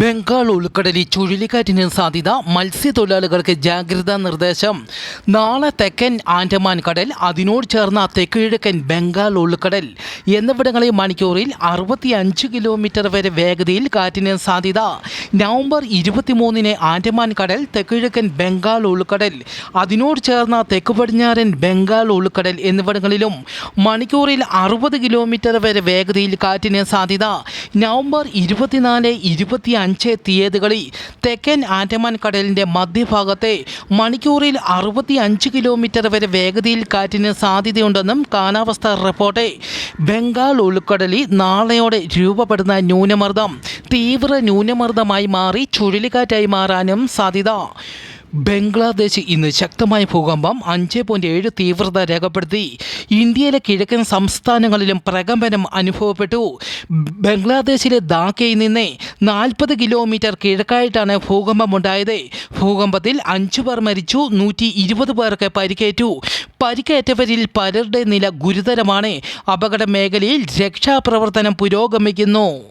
ബംഗാൾ ഉൾക്കടലിൽ ചുഴലിക്കാറ്റിന് സാധ്യത. മത്സ്യത്തൊഴിലാളികൾക്ക് ജാഗ്രതാ നിർദ്ദേശം. നാളെ തെക്കൻ ആൻഡമാൻ കടൽ അതിനോട് ചേർന്ന തെക്കുകിഴക്കൻ ബംഗാൾ ഉൾക്കടൽ എന്നിവിടങ്ങളിൽ മണിക്കൂറിൽ അറുപത്തി അഞ്ച് കിലോമീറ്റർ വരെ വേഗതയിൽ കാറ്റിന് സാധ്യത. നവംബർ ഇരുപത്തിമൂന്നിന് ആൻഡമാൻ കടൽ തെക്കുകിഴക്കൻ ബംഗാൾ ഉൾക്കടൽ അതിനോട് ചേർന്ന തെക്ക് പടിഞ്ഞാറൻ ബംഗാൾ ഉൾക്കടൽ എന്നിവിടങ്ങളിലും മണിക്കൂറിൽ അറുപത് കിലോമീറ്റർ വരെ വേഗതയിൽ കാറ്റിന് സാധ്യത. നവംബർ ഇരുപത്തിനാല് ഇരുപത്തി അഞ്ച് തീയതികളിൽ തെക്കൻ ആൻഡമാൻ കടലിന്റെ മധ്യഭാഗത്തെ മണിക്കൂറിൽ അറുപത്തി അഞ്ച് കിലോമീറ്റർ വരെ വേഗതയിൽ കാറ്റിന് സാധ്യതയുണ്ടെന്നും കാലാവസ്ഥാ റിപ്പോർട്ട്. ബംഗാൾ ഉൾക്കടലിൽ നാളെയോടെ രൂപപ്പെടുന്ന ന്യൂനമർദ്ദം തീവ്ര ന്യൂനമർദ്ദമായി മാറി ചുഴലിക്കാറ്റായി മാറാനും സാധ്യത. ബംഗ്ലാദേശ് ഇന്ന് ശക്തമായ ഭൂകമ്പം അഞ്ച് പോയിന്റ് ഏഴ് തീവ്രത രേഖപ്പെടുത്തി. ഇന്ത്യയിലെ കിഴക്കൻ സംസ്ഥാനങ്ങളിലും പ്രകമ്പനം അനുഭവപ്പെട്ടു. ബംഗ്ലാദേശിലെ ധാക്കയിൽ നിന്ന് നാൽപ്പത് കിലോമീറ്റർ കിഴക്കായിട്ടാണ് ഭൂകമ്പം ഉണ്ടായത് ഭൂകമ്പത്തിൽ അഞ്ചു പേർ മരിച്ചു നൂറ്റി ഇരുപത് പേർക്ക് പരിക്കേറ്റു. പരിക്കേറ്റവരിൽ പലരുടെ നില ഗുരുതരമാണ്. അപകട മേഖലയിൽ രക്ഷാപ്രവർത്തനം പുരോഗമിക്കുന്നു.